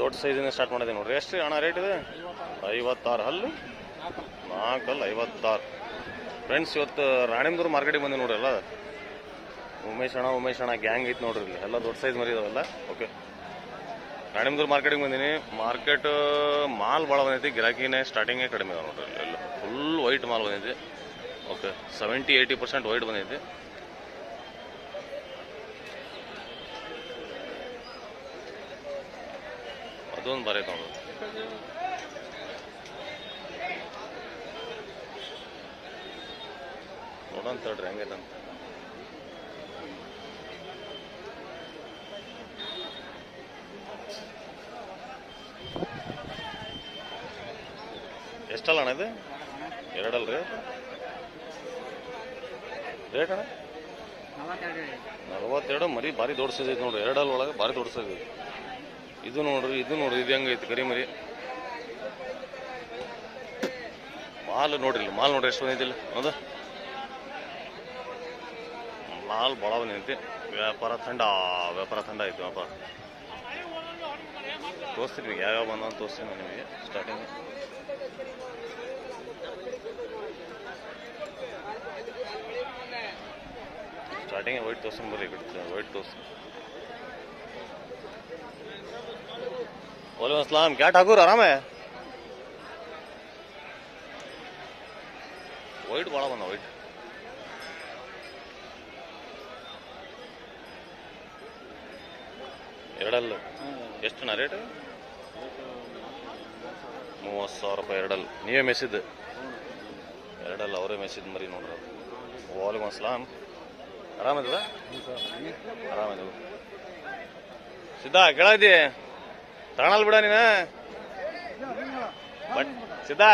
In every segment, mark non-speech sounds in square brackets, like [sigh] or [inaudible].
ದೊಡ್ಡ ಸೈಜಿನ ಸ್ಟಾರ್ಟ್ ಮಾಡಿದೆ ನೋಡ್ರಿ. ಎಷ್ಟು ಹಣ ರೇಟ್ ಇದೆ? ಐವತ್ತಾರು. ಹಲ್ಲು? ನಾಲ್ಕಲ್ಲಿ ಐವತ್ತಾರು. ಫ್ರೆಂಡ್ಸ್ ಇವತ್ತು ರಾಣಿಮದೂರು ಮಾರ್ಕೆಟಿಗೆ ಬಂದೆ ನೋಡ್ರಿ ಎಲ್ಲ. ಉಮೇಶ್ ಅಣ್ಣ ಉಮೇಶ್ ಅಣ್ಣ ಗ್ಯಾಂಗ್ ಐತೆ ನೋಡ್ರಿ ಇಲ್ಲಿ. ಎಲ್ಲ ದೊಡ್ಡ ಸೈಜ್ ಮರಿ ಇದಾವೆಲ್ಲ ಓಕೆ ರಾಣಿಮದೂರು ಮಾರ್ಕೆಟಿಗೆ ಬಂದೀನಿ. ಮಾರ್ಕೆಟ್ ಮಾಲ್ ಭಾಳ ಬಂದೈತಿ. ಗಿರಾಕಿನೇ ಸ್ಟಾರ್ಟಿಂಗೇ ಕಡಿಮೆ ಇದೆ ನೋಡ್ರಿ ಇಲ್ಲಿ. ಫುಲ್ ವೈಟ್ ಮಾಲ್ ಬಂದೈತಿ. Okay seventy eighty percent white ಬಂದೈತಿ. ಅದೊಂದು ಬರೈತೆ ನೋಡ್ರಿ ನೋಡೋಣ ತಡ್ರಿ ಹೆಂಗೈತೆ ಅಂತ. ಎಷ್ಟಲ್ಲ ಅಣ್ಣ ಇದು? ಎರಡಲ್ರಿ? ರೇಟ್ ಅಣ್ಣ? ನಲ್ವತ್ತೆರಡು. ಮರಿ ಭಾರಿ ದೊಡ್ಡ ಸೈಜ್ ಐತೆ ನೋಡ್ರಿ. ಎರಡಲ್ ಒಳಗೆ ಭಾರಿ ದೊಡ್ಡ ಸೈಜ್ ಐತಿ. ಇದು ನೋಡ್ರಿ ಇದು ನೋಡ್ರಿ ಇದು ಹೆಂಗೈತಿ ಕರಿ ಮರಿ ಮಾಲ್ ನೋಡ್ರಿ ಇಲ್ಲಿ ಮಾಲ್ ನೋಡ್ರಿ ಎಷ್ಟು ಬಂದೈತಿಲ್ಲ ಹೌದಾ ಮಾಲ್ ಭಾಳ ಬಂದೈತಿ ವ್ಯಾಪಾರ ಥಂಡ ವ್ಯಾಪಾರ ಥಂಡ ಐತಿ ವ್ಯಾಪಾರ ತೋರಿಸ್ತೀನಿ ಯಾವ್ಯಾವ ಬಂದ ಅಂತ ತೋರಿಸ್ತೀನಿ ನಾನು ನಿಮಗೆ ಸ್ಟಾರ್ಟಿಂಗ್ ಸ್ಟಾರ್ಟಿಂಗ್ ವೈಟ್ ತೋರ್ಸ್ಕೊಂಡು ಬರ್ರಿ ವೈಟ್ ತೋರ್ಸಿ वालेकुम अस्सलाम क्या ठाकुर आराम है ವೈಟ್ ಭಾಳ ಬಂದ ವೈಟ್ ಎರಡಲ್ಲ ಎಷ್ಟು ನಾ ರೇಟ್ ಮೂವತ್ತು ಸಾವಿರ ರೂಪಾಯಿ ಎರಡಲ್ಲ ನೀವೇ ಮೆಸಿದ್ದು ಎರಡಲ್ಲ ಅವರೇ ಮೆಸಿದ್ ಮರಿ ನೋಡ್ರಿ ವಾಲೇಕುಮ್ ಅಸ್ಲಾಂ ಆರಾಮದ ಆರಾಮದ ಸಿದ್ಧಾ ಕೇಳಿದ್ದಿ ತಗೊಳಲ್ ಬಿಡ ನೀನ ಬಟ್ ಸಿದ್ಧಾ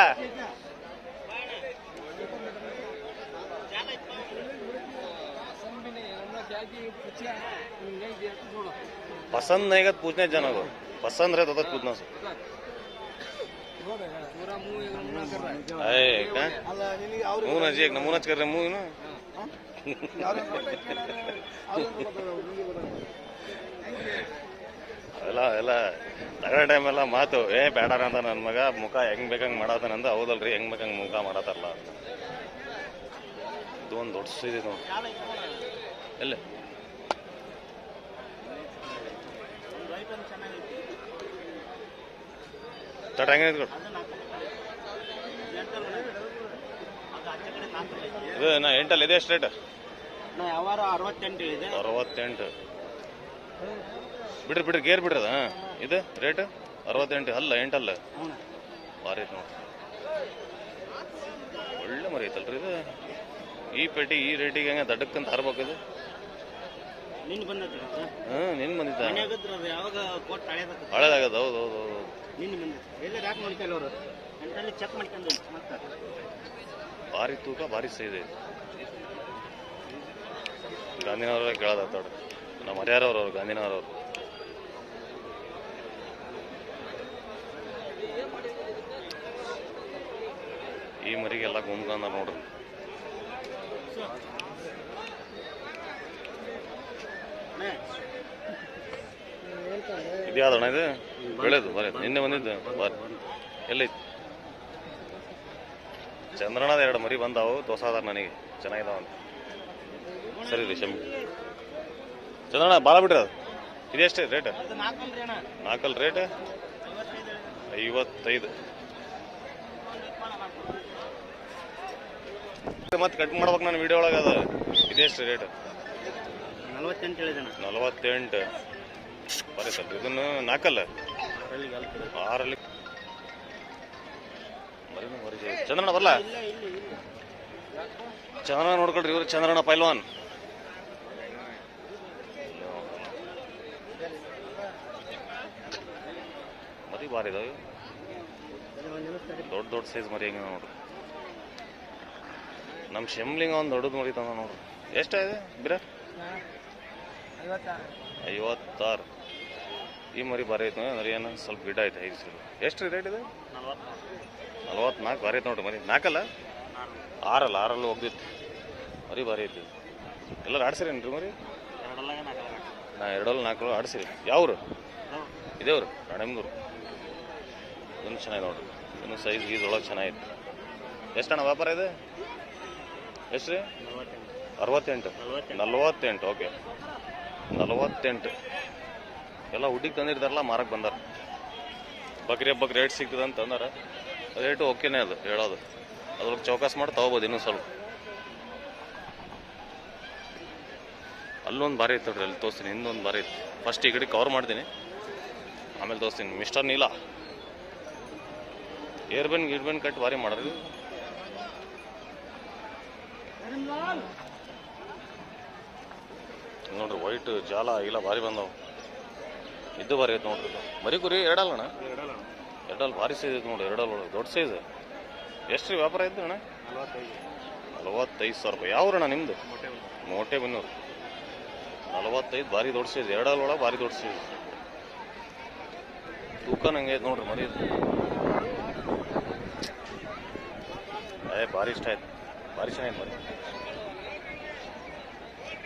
पसंद नहीं का तो पूछने जाना को पसंद रहे तो तक पूछना सो अरे क्या मुंह ना जी एक नमूना कर रहे मुंह ना ಎಲ್ಲ ಎಲ್ಲ ತಗೊಳ್ಳೋ ಟೈಮೆಲ್ಲ ಮಾತು. ಏ ಬೇಡಾರ ಅಂತ ನನ್ನ ಮಗ ಮುಖ ಹೆಂಗ್ ಬೇಕಂಗ್ ಅಂದ್ರೆ ಹೌದಲ್ರಿ ಹೆಂಗ್ ಬೇಕಂಗ್ ಮುಖ ಮಾಡತಾರಲ್ಲ ಇದು ಒಂದು ದೊಡ್ಡ ಇದೆ ನೋಡಿ. ಎಲ್ಲ? ತಟ ಹೆಂಗೆ. ಇದು ನಾ ಎಂಟಲ್ಲಿ ಇದೆ ಎಷ್ಟು ರೇಟ್ ಅರವತ್ತೆಂಟು. ಬಿಡ್ರಿ ಬಿಡ್ರಿ ಗೇರ್ ಬಿಡ್ರಿ ಅದ. ಇದು ರೇಟ್? ಅರವತ್ತೆಂಟು ಅಲ್ಲ ಎಂಟಲ್ಲ. ಭಾರಿ ಐತೆ ನೋಡಿ ಒಳ್ಳೆ ಮರಿ ಐತಲ್ರಿ ಇದು. ಈ ಪೇಟಿ ಈ ರೇಟಿಗೆ ಹಂಗೆ ದಡ್ಡಕ್ಕಂತ ಹರ್ಬೇಕು ಇದು. ನಿನ್ನ ಬಂದಿದ್ದ. ಹಳೇದಾಗದ ಹೌದು ಹೌದು ಹೌದು ಭಾರಿ ತೂಕ ಭಾರಿ ಸೈಜ್ ಇದೆ ಗಾಂಧಿನವರ ಕೇಳದ ನೋಡ್ರಿ. ನಮ್ಮ ಅವರು ಅವ್ರು ಅವರು ಈ ಮರಿಗೆಲ್ಲ ಗುಮ್ಗಂದ ನೋಡ್ರಿ. ಇದ್ಯಾವ್ದಣ್ಣ ಇದು? ಬೆಳೆದು ಬರೀ, ನಿನ್ನೆ ಬಂದಿದ್ದು, ಬರ್. ಎಲ್ಲೈತಿ ಚಂದ್ರಣ್ಣದ ಎರಡು ಮರಿ ಬಂದಾವು, ದೋಸಾದಾರ ನನಗೆ. ಚೆನ್ನಾಗಿದ್ದಾವಂತ ಸರಿ ರೀ, ಶಮಿ. ಚಂದ್ರಣ್ಣ ಭಾಳ ಬಿಡ್ರಿ ಅದು. ಇದೆಷ್ಟೇ ರೇಟ್ ನಾಲ್ಕಲ್ ರೇಟ್ ಐವತ್ತೈದು. ಮತ್ತೆ ಕಟ್ ಮಾಡ್ಬೇಕು ನಾನು ವಿಡಿಯೋ ಒಳಗೆ ಅದು. ಇದೆಷ್ಟು ರೇಟ್ ನಲ್ವತ್ತೆಂಟು ಬರೀ ಸರ್ ಇದನ್ನು ನಾಲ್ಕಲ್ಲ? ಆರಲ್ಲಿ. ಚಂದ್ರಣ್ಣ ಬರಲ್ಲ ಚಂದ್ರಣ್ಣ ನೋಡ್ಕೊಳ್ರಿ ಇವ್ರು ಚಂದ್ರಣ್ಣ ಪೈಲ್ವಾನ್. ಮರಿ ಭಾರಿ ಇದಾವೆ. ದೊಡ್ಡ ದೊಡ್ಡ ಸೈಜ್ ಮರಿ ಹೆಂಗೆ ನೋಡ್ರಿ. ನಮ್ಮ ಶೆಮ್ಲಿಂಗ ಒಂದು ದೊಡ್ಡದು ಮರಿ ತಂದ ನೋಡ್ರಿ. ಇದೆ ಬಿರ ಐವತ್ತಾರು. ಈ ಮರಿ ಬಾರಿ ಐತೆ ಅಂದ್ರೆ ಏನು ಸ್ವಲ್ಪ ಗಿಡ ಐತೆ ಐದು ಸೀರೆ ಎಷ್ಟು ರೇಟ್ ಇದೆ? ನಲ್ವತ್ನಾಲ್ಕು ಭಾರಿ ಐತೆ ನೋಡ್ರಿ ಮರಿ. ನಾಲ್ಕಲ್ಲ ಆರಲ್ಲ ಆರಲ್ಲ ಹೋಗ್ದಿತ್ತು ಮರಿ ಭಾರಿ ಐತಿ ಎಲ್ಲರೂ ಆಡ್ಸಿರೇನ್ರಿ ಮರಿ? ನಾ ಎರಡಲ್ಲ ನಾಲ್ಕು ಆಡ್ಸಿರಿ. ಯಾವ್ರು? ಇದೇವ್ರು ಇದು ಇದೇವ್ರಿ ರಾಣೆಮ್ನೂರು. ಇದನ್ನು ಚೆನ್ನಾಗಿ ನೋಡ್ರಿ ಇನ್ನು ಸೈಜ್ ಗೀಸ್ ಒಳಗೆ ಚೆನ್ನಾಗಿತ್ತು. ಎಷ್ಟಣ್ಣ ವ್ಯಾಪಾರ ಇದೆ? ಎಷ್ಟು ರೀ ಅರವತ್ತೆಂಟು. ನಲ್ವತ್ತೆಂಟು, ಓಕೆ. ನಲವತ್ತೆಂಟು. ಎಲ್ಲ ಹುಡ್ಡಿಗೆ ತಂದಿರ್ತಾರಲ್ಲ ಮಾರಕ್ಕೆ ಬಂದಾರ. ಬಕ್ರಿ ಹಬ್ಬಕ್ಕೆ ರೇಟ್ ಸಿಗ್ತದೆ ಅಂತ ರೇಟು ಓಕೆನೇ ಅದು, ಹೇಳೋದು. ಅದ್ರೊಳಗೆ ಚೌಕಾಸ್ ಮಾಡಿ ತಗೋಬೋದು ಇನ್ನೂ ಸ್ವಲ್ಪ ಅಲ್ಲೊಂದು ಬಾರಿ ಇತ್ತು ಅಲ್ಲಿ ತೋರಿಸ್ತೀನಿ, ಇನ್ನೊಂದು ಬಾರಿ ಇತ್ತು. ಫಸ್ಟ್ ಈ ಕಡೆ ಕವರ್ ಮಾಡ್ತೀನಿ. ಆಮೇಲೆ ತೋರಿಸ್ತೀನಿ. ಮಿಸ್ಟರ್ ನೀಲ. ಏರ್ಬೆನ್, ಗಿರ್ಬನ್ ಕಟ್ ಬಾರಿ ಮಾಡ್ರಿ ನೋಡ್ರಿ ವೈಟ್ ಜಾಲ ಇಲ್ಲ ಭಾರಿ ಬಂದವು. ಇದ್ದು ಭಾರಿ ಐತೆ ನೋಡ್ರಿ. ಮರಿ ಕುರಿ ಎರಡಲ್ಲಣ್ಣ ಎರಡಲ್ಲಿ, ಭಾರಿ ಸೈಜ್ ಐತೆ ನೋಡ್ರಿ, ಎರಡಲ್ಲ ಒಳಗೆ. ದೊಡ್ಡ ಸೈಜ್ ಎಷ್ಟು ರೀ ವ್ಯಾಪಾರ ಐತೆ ಅಣ್ಣ? ನಲವತ್ತೈದು ಸಾವಿರ ರೂಪಾಯಿ. ಯಾವ ಅಣ್ಣ ನಿಮ್ಮದು ಮೋಟೆ ಬನ್ನೂರು. ನಲವತ್ತೈದು, ಭಾರಿ ದೊಡ್ಡ ಸೈಜ್ ಎರಡಲ್ಲ ಒಳಗೆ ಭಾರಿ ದೊಡ್ಡ ಸೈಜ್ ತೂಕ ನಂಗೆ ಐತೆ ನೋಡ್ರಿ ಮರಿ ಇದು. ಏ ಭಾರಿ ಇಷ್ಟ ಆಯ್ತು. ಭಾರಿ ಚೆನ್ನಾಗಿ ಮರಿ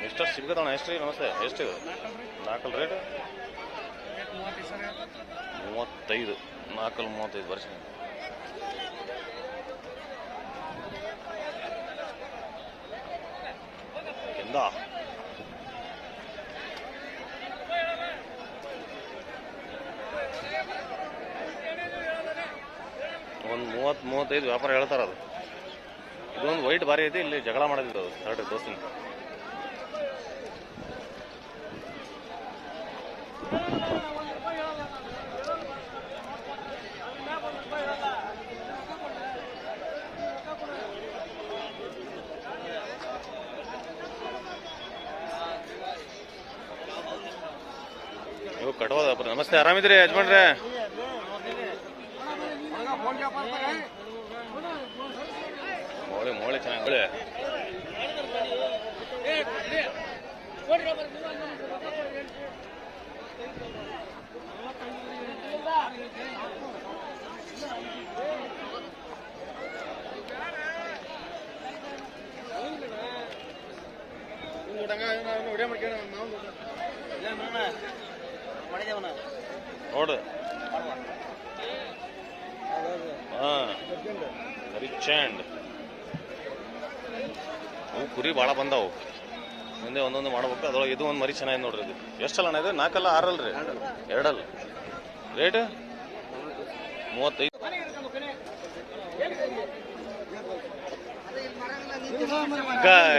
ಎಷ್ಟು ಸಿಗ್ತದಣ್ಣ ಎಷ್ಟು ನಮಸ್ತೆ. ಎಷ್ಟು ನಾಲ್ಕಲ್ ರೇಟ್? ಮೂವತ್ತೈದು. ನಾಲ್ಕಲ್ ಮೂವತ್ತೈದು. ವರ್ಷ ಎಂದ? ಒಂದು ಮೂವತ್ ಮೂವತ್ತೈದು ವ್ಯಾಪಾರ ಹೇಳ್ತಾರ ಅದು. ಇದೊಂದು ವೈಟ್ ಭಾರಿ ಐತಿ ಇಲ್ಲಿ ಜಗಳ ಮಾಡೋದಿದ್ದು ಥರ್ಡ್ ದೋಸ್ತಿನ. ಕಟ್ಬೋದಪ್ಪ ನಮಸ್ತೆ ಆರಾಮಿದ್ರಿ ಯಜಮಾನ್ರೆ ಮೋಳೆ ಮೋಳೆ ಚೆನ್ನಾಗಿ ಮೋಳೆ ನೋಡು ಹಾ ರಿಚ್ ಹ್ಯಾಂಡ್ ಅವು ಕುರಿ ಭಾಳ ಬಂದಾವು. ಮುಂದೆ ಒಂದೊಂದು ಮಾಡ್ಬೇಕು, ಅದ್ರೊಳಗೆ ಇದು ಒಂದು ಮರಿ ಚೆನ್ನಾಗಿ ನೋಡ್ರಿ ಇದು. ಎಷ್ಟಲ್ಲ ಅಣ್ಣ ಇದು? ನಾಲ್ಕಲ್ಲ ಆರಲ್ರಿ? ಎರಡಲ್ಲ. ರೇಟ್ ಮೂವತ್ತೈದು.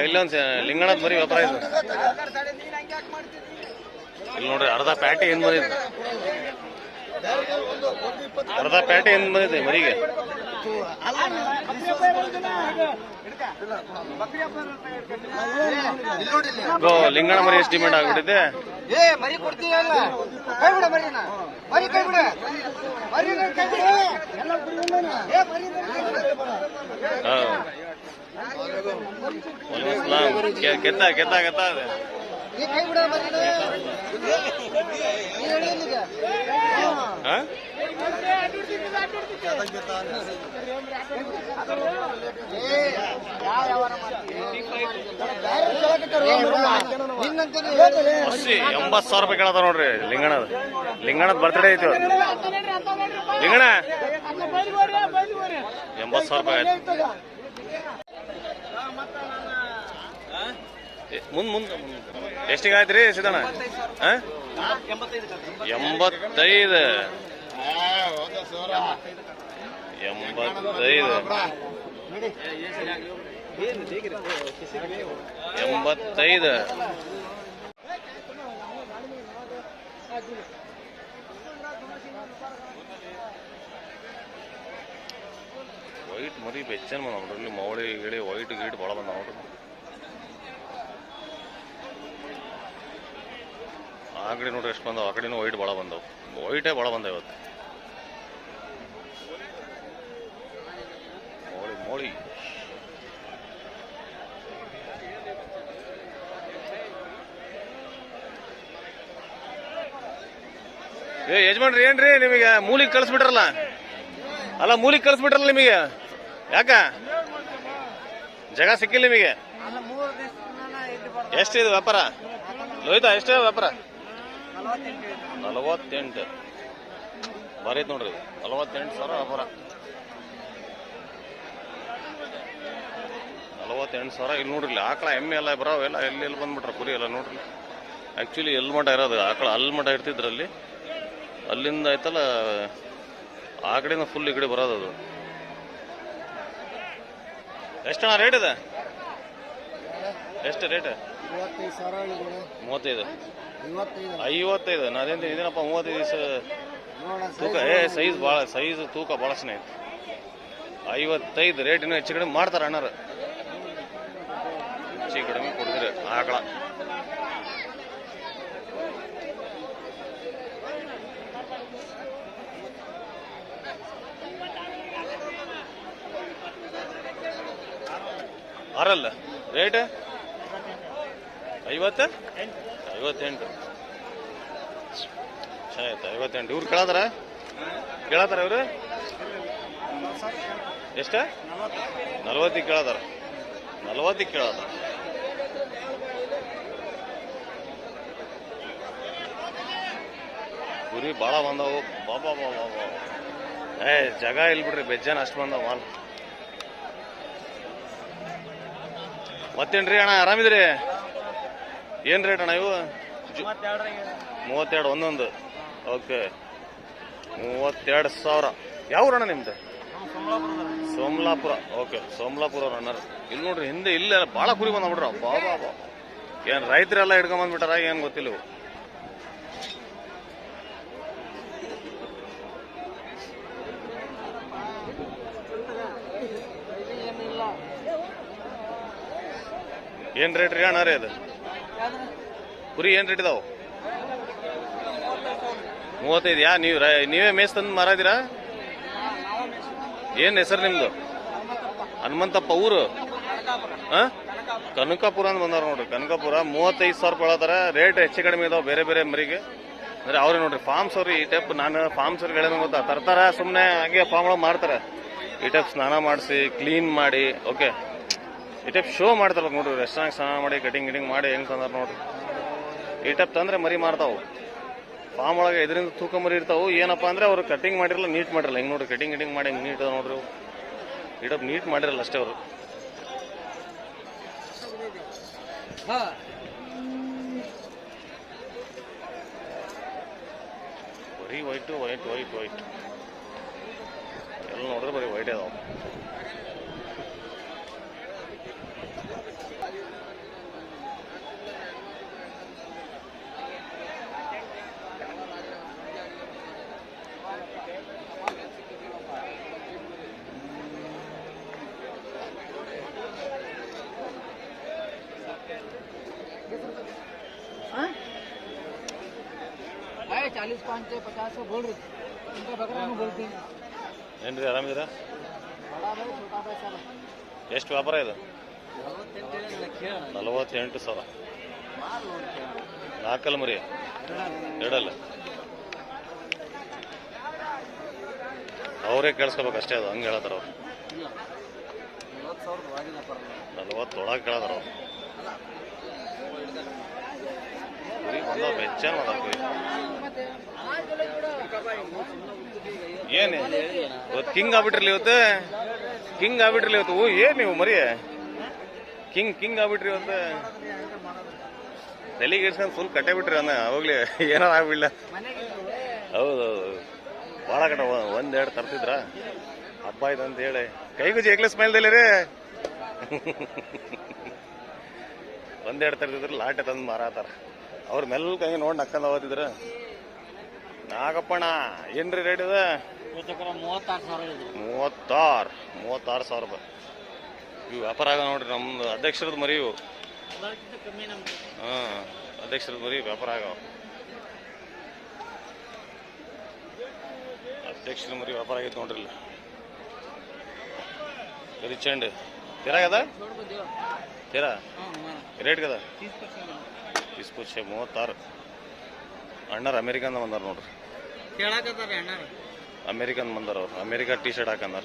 ಇಲ್ಲೊಂದು ಲಿಂಗಣದ ಮರಿ ವ್ಯಾಪಾರ ಇದು. ಇಲ್ಲಿ ನೋಡ್ರಿ ಅರ್ಧ ಪ್ಯಾಟಿ ಏನು ಬಂದಿದೆ ಅರ್ಧ ಪ್ಯಾಟಿ ಏನು ಬಂದಿದೆ ಮರಿಗೆ? ಲಿಂಗಣ ಮರಿ ಎಷ್ಟು ಡಿಮ್ಯಾಂಡ್ ಆಗ್ಬಿಟ್ಟಿದೆ? ಏ ಮರಿ ಕೊಡ್ತೀಯಲ್ಲ ಕೈ ಬಿಡ ಮರಿನ ಮರಿ ಕೈ ಬಿಡ ಮರಿ ಕೈ ಬಿಡ ಏ ಮರಿ ಕೆತ್ತ ಕೆತ್ತ ಕೆತ್ತ. ಇದೆ ಎಂಬತ್ತು ಸಾವಿರ ರೂಪಾಯಿ ಕೇಳದ ನೋಡ್ರಿ ಲಿಂಗಣದ ಲಿಂಗಣದ ಬರ್ತ್ಡೇ ಐತಿ. ಲಿಂಗಣ ಎಂಬತ್ತು ಸಾವಿರ ರೂಪಾಯಿ ಆಯ್ತು ಏ, ಮುಂದ್ ಮುಂದ್, ಮುಂದೆ. ಎಷ್ಟಿಗೆ ಆಯ್ತು ರೀ ಸಿದ್ದಣ್ಣ? ಎಂಬತ್ತೈದು. ಎಂಬತ್ತೈದು. ಎಂಬತ್ತೈದು. ವೈಟ್ ಮರಿ ಬೆಚ್ಚನ್ ಬಂದ ನೋಡ್ರಿ. ಮೌಳಿ ಗಿಳಿ ವೈಟ್ ಗೀಟ್ ಭಾಳ ಬಂದ ನೋಡ್ರಿ. ಆ ಕಡೆ ನೋಡ್ರಿ ಎಷ್ಟು ಬಂದವು ಆ ಕಡೆನೂ ವೈಟ್ ಭಾಳ ಬಂದವು. ವೈಟೇ ಭಾಳ ಬಂದವು ಇವತ್ತು. ಮೋಳಿ ಮೋಳಿ. ಏ ಯಜಮಾನ್ರಿ ಏನ್ರಿ ನಿಮಗೆ? ಮೂಲಿಗೆ ಕಳಿಸ್ಬಿಟ್ರಲ್ಲ? ಅಲ್ಲ ಮೂಲಿಗೆ ಕಳಿಸ್ಬಿಟ್ರಲ್ಲ ನಿಮಗೆ? ಯಾಕ? ಜಾಗ ಸಿಕ್ಕಿಲ್ಲ ನಿಮಗೆ. ಎಷ್ಟಿದೆ ವ್ಯಾಪಾರ? ಲೋಯ್ತಾ ಎಷ್ಟೇ ವ್ಯಾಪಾರ? ನಲವತ್ತೆಂಟು. ಬರೀತ್ ನೋಡ್ರಿ ನಲವತ್ತೆಂಟು ಸಾವಿರ ವ್ಯಾಪಾರ. ನಲವತ್ತೆಂಟು ಸಾವಿರ ಇಲ್ಲಿ ನೋಡ್ರಿ ಆಕಳ ಎಮ್ಮೆ ಎಲ್ಲ ಬರೋ ಎಲ್ಲ ಎಲ್ಲಿ ಎಲ್ಲಿ ಬಂದ್ಬಿಟ್ರೆ ಕುರಿ ಎಲ್ಲ ನೋಡ್ರಿ. ಆ್ಯಕ್ಚುಲಿ ಎಲ್ಲಿ ಮಠ ಇರೋದು? ಆಕಳ ಅಲ್ಲಿ ಮಠ ಇರ್ತಿದ್ರಲ್ಲಿ. ಅಲ್ಲಿಂದ ಆಯ್ತಲ್ಲ, ಆ ಕಡೆಯಿಂದ ಫುಲ್ ಈ ಕಡೆ ಬರೋದು ಅದು. ಎಷ್ಟಣ್ಣ ರೇಟ್ ಇದೆ? ಎಷ್ಟು ರೇಟ್ ಮೂವತ್ತೈದು ಸಾವಿರ ಹೇಳಿದ್ರು ಮೂವತ್ತೈದು. ಐವತ್ತೈದು. ಐವತ್ತೈದು. ನಾದೇನು ಇದೇನಪ್ಪ ಮೂವತ್ತೈದು ದಿವಸ ತೂಕ? ಏ ಸೈಜ್ ಭಾಳ ಸೈಜ್ ತೂಕ ಭಾಳ ಸ್ನೇಹಿತ ಐವತ್ತೈದು ರೇಟ್ ಇನ್ನೂ ಹೆಚ್ಚು ಕಡಿಮೆ ಮಾಡ್ತಾರೆ ಅಣ್ಣರು ಹೆಚ್ಚು ಕಡಿಮೆ ಕೊಡಿದ್ರೆ ಆಕಳ. ಆರಲ್ಲ? ರೇಟ್? ಐವತ್ತು? ಐವತ್ತೆಂಟು. ಆಯ್ತು ಐವತ್ತೆಂಟು. ಇವ್ರು ಕೇಳತ್ತಾರ ಕೇಳತ್ತಾರ ಇವ್ರು? ಎಷ್ಟ? ನಲ್ವತ್ತಿಗೆ ಕೇಳದಾರ ನಲ್ವತ್ತಿಗೆ ಕೇಳತ್ತಾರ ಗುರಿ ಭಾಳ ಬಂದವು. ಬಾಬಾ ಬಾಬಾ ಬಾಬಾ ಏ, ಜಾಗ ಇಲ್ಲ ಬಿಡ್ರಿ ಬೆಜ್ಜನ ಅಷ್ಟು ಬಂದವ ಮಾಲ್. ಮತ್ತೇನ್ರಿ ಅಣ್ಣ, ಆರಾಮಿದ್ರಿ? ಏನ್ ರೇಟ್ ಅಣ್ಣ ಇವು? ಮೂವತ್ತೆರಡು ಒಂದೊಂದು. ಓಕೆ ಮೂವತ್ತೆರಡು ಸಾವಿರ. ಯಾವ ಊರಣ್ಣ ನಿಮ್ದು? ಸೋಮಲಾಪುರ. ಓಕೆ ಸೋಮಲಾಪುರ ರನ್ನರ್ ಇಲ್ಲಿ ನೋಡ್ರಿ ಹಿಂದೆ ಇಲ್ಲೇ ಭಾಳ ಕುರಿ ಬಂದ್ಬಿಡ್ರ ಬಾ ಬಾ ಬಾ ಏನ್ ರೈತರೆಲ್ಲ ಹಿಡ್ಕೊಂಡ್ ಬಂದ್ಬಿಟ್ಟಾರ ಏನ್ ಗೊತ್ತಿಲ್ಲ ಇವು. ಏನ್ ರೇಟ್ ರೀ ಅಣ್ಣ ರೀ ಅದು? ಕುರಿ ಏನ್ ರೇಟ್ ಇದಾವ? ಮೂವತ್ತೈದು ಯಾ ನೀವು ನೀವೇ ಮೇಸ್ ತಂದು ಮಾರಾದಿರಾ? ಏನ್ ಹೆಸರು ನಿಮ್ದು? ಹನುಮಂತಪ್ಪ ಊರು? ಹಾಂ? ಕನಕಾಪುರ ಅಂತ ಬಂದಾರ ನೋಡ್ರಿ, ಕನಕಾಪುರ. ಮೂವತ್ತೈದು ಸಾವಿರ ರೂಪಾಯಿ ರೇಟ್ ಹೆಚ್ಚು ಕಡಿಮೆ ಇದಾವ ಬೇರೆ ಬೇರೆ ಮರಿಗೆ. ಅಂದ್ರೆ ಅವ್ರೆ ನೋಡ್ರಿ ಫಾರ್ಮ್ಸ್ ಅವ್ರಿ ಈ ಟೈಪ್ ನಾನು ಫಾರ್ಮ್ಸ್ ಅವ್ರಿಗೆ ಹೇಳೋದು ಗೊತ್ತಾ? ತರ್ತಾರ ಸುಮ್ಮನೆ ಹಂಗೆ ಫಾರ್ಮ್ ಒಳಗೆ ಮಾಡ್ತಾರೆ. ಈ ಟೈಪ್ ಸ್ನಾನ ಮಾಡಿಸಿ ಕ್ಲೀನ್ ಮಾಡಿ ಓಕೆ ಈ ಟೈಪ್ ಶೋ ಮಾಡ್ತಾರ ನೋಡ್ರಿ ರೆಸ್ಟೋರೆಂಟ್ ಸ್ನಾನ ಮಾಡಿ ಕಟಿಂಗ್ ಗಿಟಿಂಗ್ ಮಾಡಿ ಹೆಂಗ್ ತಂದಾರ ನೋಡ್ರಿ. ಈ ಟೈಪ್ ತಂದ್ರೆ ಮರಿ ಮಾಡ್ತಾವು. ಫಾರ್ಮ್ ಒಳಗೆ ಇದರಿಂದ ತೂಕ ಮರಿ ಇರ್ತಾವು. ಏನಪ್ಪಾ ಅಂದ್ರೆ ಅವ್ರು ಕಟಿಂಗ್ ಮಾಡಿರಲ್ಲ ನೀಟ್ ಮಾಡಿರಲ್ಲ. ಹಿಂಗ್ ನೋಡ್ರಿ ಕಟಿಂಗ್ ಕಟಿಂಗ್ ಮಾಡಿ ಹಿಂಗ್ ನೀಟ್ ನೋಡ್ರಿ ಈಟಪ್ ನೀಟ್ ಮಾಡಿರಲ್ಲ ಅಷ್ಟೇ ಅವರು. ಬರೀ ವೈಟು ವೈಟ್ ವೈಟ್ ವೈಟ್ ಎಲ್ಲ ನೋಡಿದ್ರೆ ಬರೀ ವೈಟ್ ಅದಾವ है चालीस पाँच से पचास से बोल रही थी उनका बकरा में बोलती हैं ಏನ್ರಿ ಆರಾಮಿದ್ದೀರ बड़ा भाई छोटा भाई सब ಎಷ್ಟು ವ್ಯಾಪಾರ ಇದು ನಲವತ್ತೆಂಟು ಸಾವಿರ ನಾಲ್ಕಲ್ಲ ಮರಿ ಎರಡಲ್ಲ ಅವರೇ ಕೇಳಿಸ್ಕೋಬೇಕು ಅಷ್ಟೇ ಅದು ಹಂಗೆ ಹೇಳ್ತಾರ ಅವ್ರು ನಲವತ್ತೊಳಗೆ ಕೇಳತಾರ ಅವ್ರು ಬಂದ ಬೆಚ್ಚನ್ ಏನು ಇವತ್ತು ಕಿಂಗ್ ಆಗ್ಬಿಟ್ರಲ್ಲ ಇವತ್ತು? ಕಿಂಗ್ ಆಗ್ಬಿಟ್ರಲ್ಲ ಇವತ್ತು? ಓ, ಏನ್ ನೀವು ಮರಿ ಕಿಂಗ್ ಕಿಂಗ್ ಆಗ್ಬಿಟ್ರಿ ಇವತ್ತು? ಡೆಲಿಗೇಷನ್ ಫುಲ್ ಕಟ್ಟೆ ಬಿಟ್ರಿ ಅನ್ನ ಹೋಗ್ಲಿ ಏನಾರ ಆಗ್ಬಿಡ್ಲ ಹೌದೌದು. ಭಾಳ ಕಟ ಒಂದೆರಡು ತರ್ತಿದ್ರ? ಹಬ್ಬ ಇದೆ ಅಂತ ಹೇಳಿ. ಕೈಗುಜಿ ಜೇಕ್ಲೆ ಸ್ಮೈಲ್ದಲ್ಲಿ ರೀ ಒಂದೆರಡು ತರ್ತಿದ್ರು ಲಾಟೆ ತಂದು ಮಾರಾತಾರ. ಅವ್ರ ಮೆಲ್ಕಂಗೆ ನೋಡಿ ನಕ್ಕಂದ ಹೋಗ್ತಿದ್ರ ನಾಗಪ್ಪಣ ಏನ್ರಿ ರೇಟ್ ಇದೆ? ಮೂವತ್ತಾರು ಮೂವತ್ತಾರು ಸಾವಿರ ರೂಪಾಯಿ ಇವು ವ್ಯಾಪಾರ ಆಗ ನೋಡ್ರಿ ನಮ್ದು ಅಧ್ಯಕ್ಷರದ ಮರಿ ಇವು. ಹಾಂ ಅಧ್ಯಕ್ಷರದ ಮರಿ ವ್ಯಾಪಾರ ಆಗ ಅಧ್ಯಕ್ಷರ ಮರಿ ವ್ಯಾಪಾರ ಆಗೈತೆ ನೋಡ್ರಿ ಇಲ್ಲಿ. ರಿಚಂಡ್ ತೀರಾಗದ ತೀರಾ? ರೇಟ್ ಕದ ಇಸ್ಪುಚ್ಚೆ ಮೂವತ್ತಾರು. ಅಣ್ಣರು ಅಮೇರಿಕನ್ ಬಂದಾರ ನೋಡ್ರಿ. ಕೇಳಾಕತ್ತಾರ ಅಮೇರಿಕನ್ ಬಂದಾರ ಅವ್ರು. ಅಮೇರಿಕ ಟಿ ಶರ್ಟ್ ಹಾಕಂದಾರ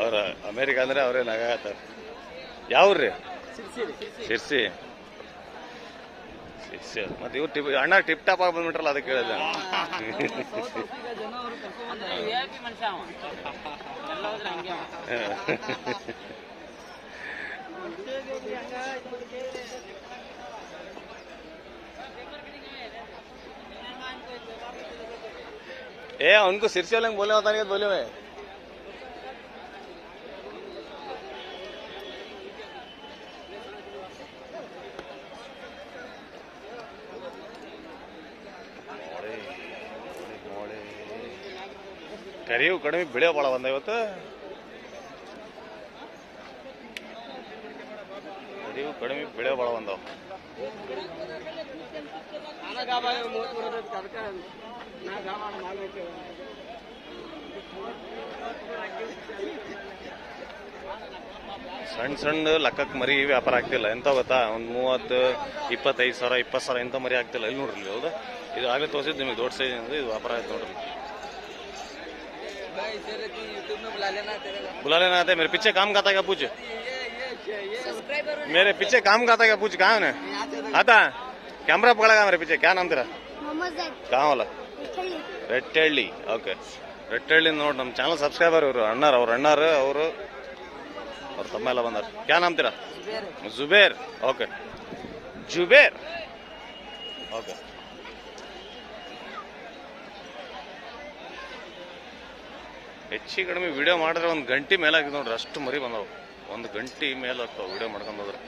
ಅವ್ರ ಅಮೇರಿಕ ಅಂದ್ರೆ ಅವ್ರೇ ನಗಾಕತ್ತಾರ. ಯಾವ್ರಿ ಶಿರ್ಸಿ ಮತ್ತೆ ಇವ್ರು ಟಿಪ್ ಅಣ್ಣ ಟಿಪ್ ಟಾಪ್ ಆಗಿ ಬಂದ್ಬಿಟ್ರಲ್ಲ ಅದಕ್ಕೆ ಹೇಳಿದೆ ಮನುಷ್ಯ ಅವ ಎಲ್ಲ ಹೋದ್ರೆ ಹಂಗೆ ಅವ. ए उनको सिरसे वाले को बोले होता नहीं बोले हुए ಕರಿವು ಕಡಿಮೆ ಬೆಳೆ ಭಾಳ ಬಂದ ಇವತ್ತು. ಕರಿವು ಕಡಿಮೆ ಬೆಳೆ ಭಾಳ ಬಂದವು ಸಣ್ಣ ಸಣ್ಣ ಲೆಕ್ಕಕ್ಕೆ ಮರಿ ವ್ಯಾಪಾರ ಆಗ್ತಿಲ್ಲ. ಎಂತ ಗೊತ್ತಾ? ಒಂದು ಮೂವತ್ತು, ಇಪ್ಪತ್ತೈದು ಸಾವಿರ, ಇಪ್ಪತ್ತು ಸಾವಿರ ಎಂತ ಮರಿ ಆಗ್ತಿಲ್ಲ. ಇಲ್ಲಿ ನೋಡ್ರಿ ಹೌದಾ? ಇದು ಆಗಲೇ ತೋರಿಸಿದ್ದು ನಿಮಗೆ ದೊಡ್ಡ ಸೈಜ್ ಇದು ವ್ಯಾಪಾರ ಆಯ್ತು ನೋಡ್ರಿ. बुला लेना आते मेरे पीछे काम खाता क्या पूछ मेरे पीछे काम खाता क्या पूछ कहाँ है ना आता कैमरा पकड़ेगा मेरे पीछे क्या नाम तेरा ಮೊಹಮ್ಮದ್ कहाँ वाला ಇಕ್ಕಳ್ಳಿ ರೆಟ್ಟಳ್ಳಿ ಓಕೆ ರೆಟ್ಟಳ್ಳಿ ನೋಡಿ ನಮ್ಮ ಚಾನಲ್ ಸಬ್ಸ್ಕ್ರೈಬರ್ ಇವರು ಅಣ್ಣಾರ್ ಅವ್ರ ಅಣ್ಣಾರು ಅವರು ಅವ್ರ ತಮ್ಮ ಎಲ್ಲ ಬಂದಾರ ಕ್ಯಾ ನಾಮ್ ತೀರಾ ಜುಬೇರ್ ಓಕೆ ಜುಬೇರ್ ಓಕೆ ಹೆಚ್ಚು ಕಡಿಮೆ ವಿಡಿಯೋ ಮಾಡಿದ್ರೆ ಒಂದು ಗಂಟೆ ಮೇಲೆ ಆಗಿದೆ ನೋಡ್ರಿ ಅಷ್ಟು ಮರಿ ಬಂದವು ಒಂದು ಗಂಟೆ ಮೇಲೆ ಆಗ್ತಾವ ವಿಡಿಯೋ ಮಾಡ್ಕೊಂಡು ಹೋದ್ರೆ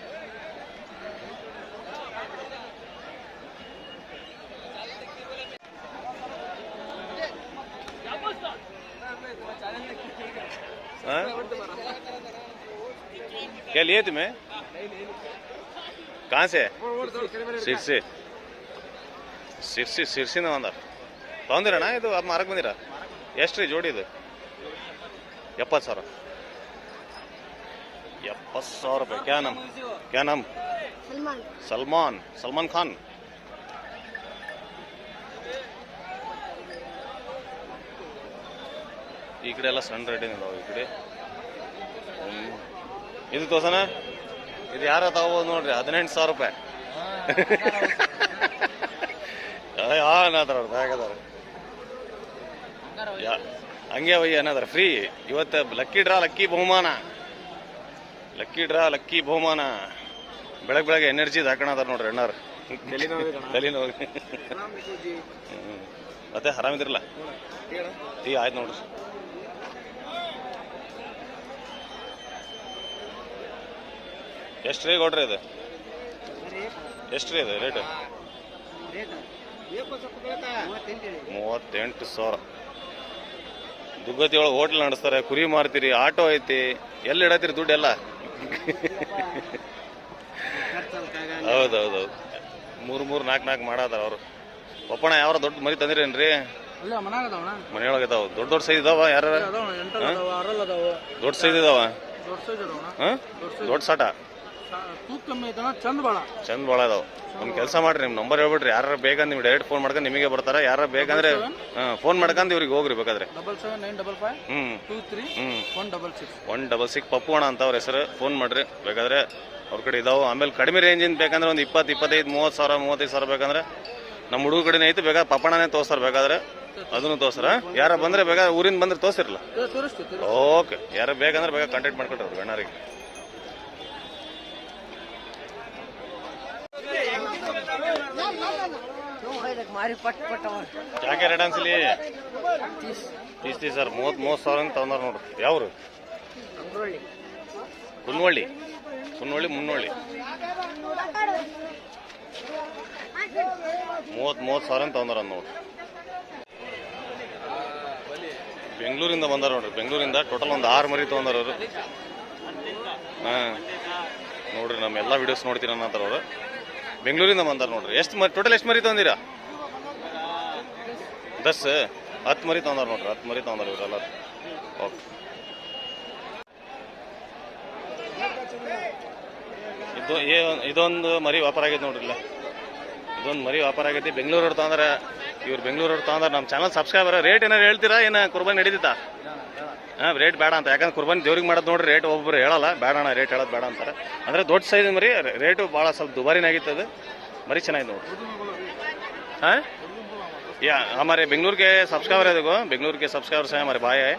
हाँ? क्या लिए तुम्हें कहाँ से ಸಿರ್ಸಿ ಸಿರ್ಸಿ ಸಿರ್ಸಿನ ಒಂದ ತೊಂದಿರಣ್ಣ ಇದು ಅದು ಮಾರಕ್ ಬಂದಿರ ಎಷ್ಟು ರೀ ಜೋಡಿ ಇದು ಎಪ್ಪತ್ತು ಸಾವಿರ. ಎಪ್ಪತ್ತು ಸಾವಿರ ರೂಪಾಯಿ. ಕ್ಯಾ ನಮ್ ಕ್ಯಾ ನಮ್ ಸಲ್ಮಾನ್. ಸಲ್ಮಾನ್ ಖಾನ್. ಈ ಕಡೆ ಎಲ್ಲ ಸಣ್ಣ ರೇಟ್ ಇದಾವೆ ಈ ಕಡೆ. ಇದು ತೋಸನ ಇದು ಯಾರ ತಗೋಬೋದು ನೋಡ್ರಿ ಹದಿನೆಂಟು ಸಾವಿರ ರೂಪಾಯಿ. ಅನ್ನದಾರ ಅವ್ರು ಹೇಗದಾರ ಯಾ ಹಂಗೆ ಒಯ್ಯ ಅನ್ನದಾರ ಫ್ರೀ ಇವತ್ತು ಲಕ್ಕಿ ಡ್ರಾ ಲಕ್ಕಿ ಬಹುಮಾನ. ಲಕ್ಕಿ ಡ್ರಾ ಲಕ್ಕಿ ಬಹುಮಾನ. ಬೆಳಗ್ಗೆ ಬೆಳಗ್ಗೆ ಎನರ್ಜಿ ಹಾಕೋಣದಾರ ನೋಡ್ರಿ ಅಣ್ಣಾರು ತಲೆನೋವು. ಮತ್ತೆ ಆರಾಮಿದ್ರಲ್ಲ ಟೀ ಆಯ್ತು ನೋಡ್ರಿ. ಎಷ್ಟು ರೀ ಕೊಡ್ರಿ ಇದು ಎಷ್ಟು ರೀ ಇದು ರೇಟ್ ಮೂವತ್ತೆಂಟು ಸಾವಿರ. ದುಗ್ಗತಿ ಒಳಗೆ ಹೋಟ್ಲ್ ನಡೆಸ್ತಾರೆ ಕುರಿ ಮಾರ್ತೀರಿ ಆಟೋ ಐತಿ ಎಲ್ಲಿ ಇಡತ್ತೀರಿ ದುಡ್ಡು ಎಲ್ಲ? ಹೌದೌದೌದು. ಮೂರು ಮೂರು ನಾಲ್ಕು ನಾಲ್ಕು ಮಾಡಾತಾರ ಅವರು. ಒಪ್ಪಣ ಯಾವ ದೊಡ್ಡ ಮರಿ ತಂದಿರೇನ್ರಿ? ಮನೆಯೊಳಗೆ ಇದಾವ ದೊಡ್ಡ ದೊಡ್ಡ ಸೈಜ್ ಇದಾವ ಯಾರ ದೊಡ್ಡ ಸೈಜ್ ಇದಾವ ದೊಡ್ಡ ಸಾಟ? ತೂಕ ಕಮ್ಮಿ ಐತಣ ಚಂದ ಬಾಳ ಚಂದ ಭಾಳ ಅದಾವ. ಒಂದು ಕೆಲಸ ಮಾಡ್ರಿ ನಿಮ್ಮ ನಂಬರ್ ಹೇಳ್ಬಿಡ್ರಿ ಯಾರು ಬೇಕಂದ್ರೆ ನೀವು ಡೈರೆಕ್ಟ್ ಫೋನ್ ಮಾಡ್ಕೊಂಡು ನಿಮಗೆ ಬರ್ತಾರ. ಯಾರು ಬೇಕಂದ್ರೆ ಫೋನ್ ಮಾಡ್ಕೊಂಡು ಇವ್ರಿಗೆ ಹೋಗ್ರಿ ಬೇಕಾದ್ರೆ. Double seven nine double five hmm. Two three hmm. One double six one double six Pappu ಅಣ್ಣ ಅಂತ ಅವ್ರ ಹೆಸರು. ಫೋನ್ ಮಾಡ್ರಿ. ಬೇಕಾದ್ರೆ ಅವ್ರ ಕಡೆ ಇದಾವೆ. ಆಮೇಲೆ ಕಡಿಮೆ ರೇಂಜಿಂದ ಬೇಕಂದ್ರೆ ಒಂದು ಇಪ್ಪತ್ತು ಇಪ್ಪತ್ತೈದು ಮೂವತ್ತು ಸಾವಿರ ಮೂವತ್ತೈದು ಸಾವಿರ ಬೇಕಂದ್ರೆ ನಮ್ಮ ಹುಡುಗ ಕಡೆನೇ ಐತೆ. ಬೇಕಾದ್ರೆ ಪಪ್ಪಣ್ಣನೇ ತೋರ್ಸ್ತಾರ ಬೇಕಾದ್ರೆ. ಅದನ್ನು ತೋರ್ಸ್ರ ಯಾರ ಬಂದ್ರೆ ಬೇಕಾದ್ರೆ ಊರಿಂದ ಬಂದ್ರೆ ತೋರ್ಸಿರ್ಲಾ. ತೋರಿಸ್ತೀವಿ ಓಕೆ ಯಾರ ಬೇಕಂದ್ರೆ ಬೇಕಾದ್ರೆ ಕಾಂಟ್ಯಾಕ್ಟ್ ಮಾಡ್ಕೊಳ್ರಿ ಅವ್ರು ಗಣ್ಣರಿಗೆ ಮಾರಿ ಪಟ್ ಪಟ್ ಅವ ಯಾಕೆ ರೆಡ್ ಅನ್ಸಲಿ ತೀಸ್ ಸರ್ ಮೂವತ್ ಮೂವತ್ ಸಾವಿರ ಅಂತ ನೋಡ್ರಿ ಯಾವ್ರು? ಕುನ್ವಳ್ಳಿ. ಕುನ್ವಳ್ಳಿ ಮುನ್ನೋಳ್ಳಿ ಮೂವತ್ ಮೂವತ್ ಸಾವಿರ ಅಂತ ತಗೊಂಡಾರ ನೋಡ್ರಿ ಬೆಂಗಳೂರಿಂದ ಬಂದಾರ ನೋಡ್ರಿ. ಬೆಂಗಳೂರಿಂದ ಟೋಟಲ್ ಒಂದು ಆರು ಮರಿ ತಗೊಂಡಾರ ಅವರು. ಹಾ. ನೋಡ್ರಿ ನಮ್ಮ ಎಲ್ಲಾ ವಿಡಿಯೋಸ್ ನೋಡ್ತೀನಿ ಅನ್ನತ್ತಾರ ಅವರು. ಬೆಂಗಳೂರಿಂದ ಬಂದಾರ ನೋಡ್ರಿ. ಎಷ್ಟು ಮರಿ ಟೋಟಲ್ ಎಷ್ಟು ಮರಿ ತಂದಿರಾ? ದಸ್ ಹತ್ತು ಮರಿ ತೊಗೊಂಡಾರ ನೋಡ್ರಿ ಹತ್ತು ಮರಿ ತೊಗೊಂಡಾರ ಇವರೆಲ್ಲ. ಓಕೆ. ಇದು ಇದೊಂದು ಮರಿ ವ್ಯಾಪಾರ ಆಗೈತೆ ನೋಡ್ರಿ ಇಲ್ಲ. ಇದೊಂದು ಮರಿ ವ್ಯಾಪಾರ ಆಗೈತಿ. ಬೆಂಗಳೂರು ತಂದ್ರೆ. ಇವ್ರು ಬೆಂಗಳೂರವ್ರು ತಂದ್ರೆ. ನಮ್ಮ ಚಾನಲ್ ಸಬ್ಸ್ಕ್ರೈಬರ್ ರೇಟ್ ಏನಾರು ಹೇಳ್ತೀರಾ? ಏನು ಕುರ್ಬಾನಿ ನಡೀತಾ ಹಾಂ ರೇಟ್ ಬೇಡ ಅಂತ ಯಾಕಂದ್ರೆ ಕುರ್ಬಾನಿ ದೇವ್ರಿಗೆ ಮಾಡೋದು ನೋಡ್ರಿ ರೇಟ್ ಒಬ್ಬರು ಹೇಳಲ್ಲ ಬೇಡ ಅಣ್ಣ ರೇಟ್ ಹೇಳೋದು ಬೇಡ ಅಂತಾರೆ ಅಂದರೆ ದೊಡ್ಡ ಸೈಜ್ ಮರಿ ರೇಟು ಭಾಳ ಸ್ವಲ್ಪ ದುಬಾರಿನೇ ಆಗಿತ್ತು ಅದು ಮರಿ ಚೆನ್ನಾಗಿದೆ ನೋಡಿ हाँ या हमारे बेंगलुरु के सब्सक्राइबर है देखो बेंगलुरु के सब्सक्राइबर्स हैं हमारे भाई है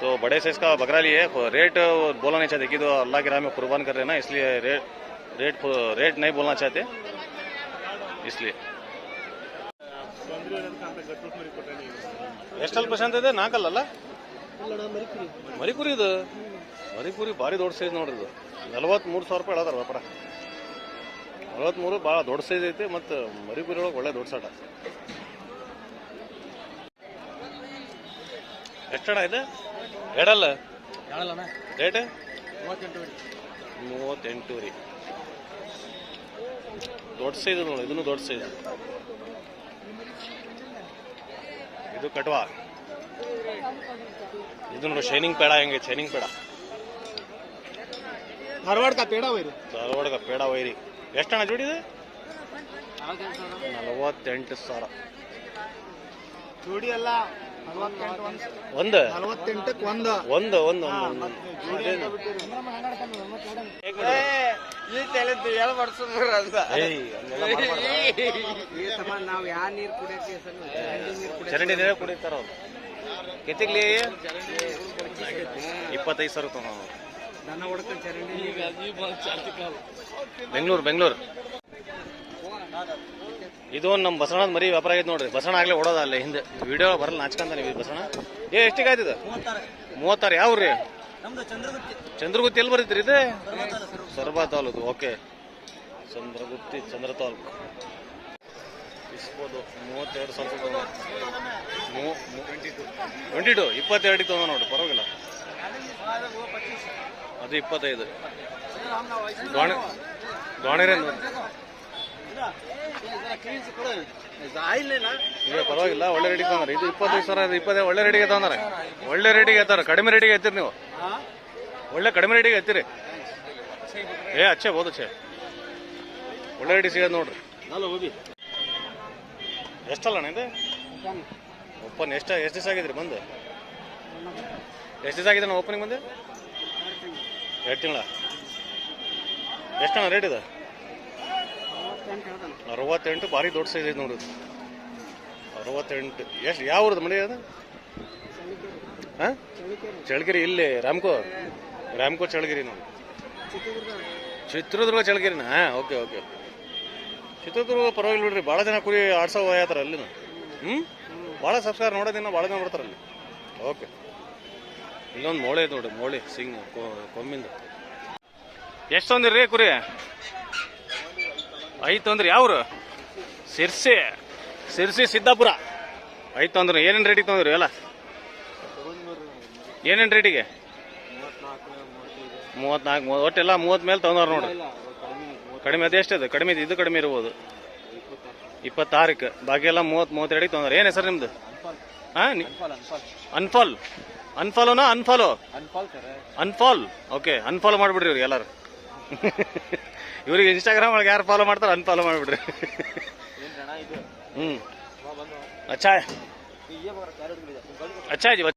तो बड़े साइज का बकरा लिए रेट बोलना नहीं चाहते कि तो अल्लाह के राह में कुर्बान कर रहे हैं ना इसलिए रेट रेट रेट नहीं बोलना चाहते इसलिए ಎಷ್ಟಲ್ಲಿ ಪರ್ಸೆಂಟ್ ಇದೆ ನಾಲ್ಕಲ್ಲ ಮರಿಕುರಿ. ಇದು? ಮರಿಕುರಿ ಭಾರಿ ದೊಡ್ಡ ಸೈಜ್ ನೋಡ್ರಿ ಇದು. ನಲವತ್ಮೂರು ಸಾವಿರ ರೂಪಾಯಿ ಹೇಳತ್ತಾರ ವ್ಯಾಪಾರ ನಲವತ್ಮೂರು ಭಾಳ ದೊಡ್ಡ ಸೈಜ್ ಐತಿ ಮತ್ತು ಮರಿಕುರಿ ಒಳಗೆ ಒಳ್ಳೆ ದೊಡ್ಡ ಸಾಟ. ಎಷ್ಟಣ ಇದೆ? ಎಡಲ್ಲ ರೇಟ್ ಮೂವತ್ತೆಂಟು ರೀ. ದೊಡ್ಡ ಸೈಜ್ ನೋಡಿ ಇದನ್ನು ದೊಡ್ಡ ಸೈಜ್ ಇದು ಕಟ್ವಾ. ಇದು ನೋಡಿ ಶೈನಿಂಗ್ ಪೇಡ ಹೆಂಗೆ ಶೈನಿಂಗ್ ಪೇಡ. ಧಾರವಾಡ ಕಾ ಪೇಡ ವೈರಿ. ಧಾರವಾಡದ ಪೇಡ ವೈರಿ. ಎಷ್ಟಣ್ಣ ಜೋಡಿದೆ ನಲವತ್ತೆಂಟು ಸಾವಿರ. ಜೋಡಿ ಅಲ್ಲ ಒಂದು. ಒಂದು? ಒಂದು. ಒಂದು ಚರಂಡಿ ನೀರೇ ಕುಡಿತಾರ ಅವ್ರು. ಕೆತ್ತಿಗ್ಲಿ? ಇಪ್ಪತ್ತೈದು ಸಾವಿರ ತಗೊಂಡು ಬೆಂಗ್ಳೂರು ಬೆಂಗಳೂರು. ಇದು ನಮ್ಮ ಬಸವಣ್ಣದ ಮರಿ ವ್ಯಾಪಾರ ಆಗೈತೆ ನೋಡ್ರಿ. ಬಸವಣ್ಣ ಆಗ್ಲೇ ಓಡೋದ ಅಲ್ಲೇ ಹಿಂದೆ. ವಿಡಿಯೋ ಬರಲ್ಲ ನಾಚ್ಕಂತ ನೀವು ಬಸವಣ್ಣ. ಏ ಎಷ್ಟಿಗೆ ಆಯ್ತಿದೆ ಮೂವತ್ತಾರು. ಯಾವ ರೀ ಚಂದ್ರಗುತ್ತಿ. ಎಲ್ಲಿ ಬರೀತಿರಿ ಇದು? ಸರ್ಬಾ ತಾಲೂಕು ಓಕೆ. ಚಂದ್ರಗುತ್ತಿ ಚಂದ್ರ ತಾಲೂಕು. ಇಸ್ಬೋದು. ಮೂವತ್ತೆರಡು ಸಾವಿರ ಟ್ವೆಂಟಿ ಟು ಇಪ್ಪತ್ತೆರಡು ತೊಗೊಂಡ ನೋಡಿ, ಪರವಾಗಿಲ್ಲ. ಅದು ಇಪ್ಪತ್ತೈದು. ದಾವಣಗೆರೆ ಇಲ್ಲ, ಪರವಾಗಿಲ್ಲ, ಒಳ್ಳೆ ರೇಟಿಗೆ ತಗೊಂಡ್ರೆ. ಇದು ಇಪ್ಪತ್ತೈದು ಸಾವಿರ, ಇದು ಇಪ್ಪತ್ತೈದು, ಒಳ್ಳೆ ರೇಟಿಗೆ ತಗೊಂಡ್ರೆ. ಒಳ್ಳೆ ರೇಟಿಗೆ ಎತ್ತಾರೆ, ಕಡಿಮೆ ರೇಟಿಗೆ ಎತ್ತೀರಿ ನೀವು. ಒಳ್ಳೆ ಕಡಿಮೆ ರೇಟಿಗೆ ಎತ್ತೀರಿ. ಏ, ಅಚ್ಚೆ ಬೋದು ಅಚ್ಚೆ. ಒಳ್ಳೆ ರೇಟಿಗೆ ಸಿಗೋದು ನೋಡ್ರಿ. ಎಷ್ಟಲ್ಲ ಇದು? ಓಪನ್ ಎಷ್ಟು ಎಷ್ಟು ದಿವಸ ಆಗಿದ್ರಿ ಬಂದು? ಎಷ್ಟು ದಿವಸ ಆಗಿದೆ ಓಪನಿಂಗ್ ಬಂದು? ಎರಡು ತಿಂಗಳ. ಎಷ್ಟಣ್ಣ ರೇಟ್ ಇದೆ? ಅರವತ್ತೆಂಟು, ಭಾರಿ ದೊಡ್ಡ ಸೈಜ್ ಐತೆ ನೋಡಿದ್ದು ಅರವತ್ತೆಂಟು. ಎಷ್ಟು ಯಾವ ಊರದ್ದು ಮನೆ ಅದು? ಹಾಂ? ಚಳ್ಳಗಿರಿ ಇಲ್ಲಿ, ರಾಮ್ಕೋ. ರಾಮ್ಕೋ ಚಳ್ಳಗಿರಿ ನೋಡಿ. ಚಿತ್ರದುರ್ಗ. ಚಳಗಿರಿನ ಹಾಂ ಓಕೆ ಓಕೆ. ಚಿತ್ರದುರ್ಗ ಪರವಾಗಿಲ್ಲ ಬಿಡ್ರಿ. ಭಾಳ ಜನ ಕುರಿ ಆಡ್ಸೋ ಹೋಗ್ಯಾತಾರ ಅಲ್ಲಿ ಹ್ಞೂ ಭಾಳ ಸಬ್ಸ್ಕ್ರೈಬ್ ನೋಡೋದಿನ ಭಾಳ ಜನ ಬರ್ತಾರೆ ಅಲ್ಲಿ. ಓಕೆ. ಇಲ್ಲೊಂದು ಮೋಳೆ ಐತೆ ನೋಡಿ, ಮೋಳೆ, ಸಿಂಗ್ ಕೊಂಬಿಂದ ಎಷ್ಟು ರೀ ಕುರಿ? ಐದು ತೊಂದ್ರಿ. ಯಾವ್ರು? ಸಿರ್ಸಿ. ಸಿರ್ಸಿ ಸಿದ್ದಾಪುರ. ಐದು ತೊಂದ್ರೆ. ಏನೇನು ರೇಟಿಗೆ ತೊಂದ್ರಿ ಎಲ್ಲ? ಏನೇನು ರೇಟಿಗೆ? ಮೂವತ್ನಾಲ್ಕು ಒಟ್ಟೆಲ್ಲ ಮೂವತ್ತು ಮೇಲೆ ತೊಗೊಂಡವ್ರು ನೋಡ್ರಿ ಕಡಿಮೆ ಅದು ಎಷ್ಟಿದೆ ಕಡಿಮೆ ಇದೆ, ಕಡಿಮೆ ಇರ್ಬೋದು. ಇಪ್ಪತ್ತಾರಕ್ಕೆ. ಬಾಕಿ ಎಲ್ಲ ಮೂವತ್ತು ಮೂವತ್ತೆರಡಿಗೆ ತೊಂದರೆ. ಏನು ಹೆಸರು ನಿಮ್ದು? ಹಾಂ ಅನ್ಫಾಲ್ ಅನ್ಫಾಲೋನಾ ಅನ್ಫಾಲೋ? ಅನ್ಫಾಲ್ ಓಕೆ ಅನ್ಫಾಲೋ ಮಾಡಿಬಿಡ್ರಿ ಇವ್ರಿಗೆ ಎಲ್ಲರೂ. [laughs] ಇವ್ರಿಗೆ ಇನ್ಸ್ಟಾಗ್ರಾಮ್ ಒಳಗೆ ಯಾರು ಫಾಲೋ ಮಾಡ್ತಾರೆ ಅನ್ಫಾಲೋ ಮಾಡಿಬಿಡ್ರಿ. ಹ್ಞೂ ಅಚ್ಚಾ. ये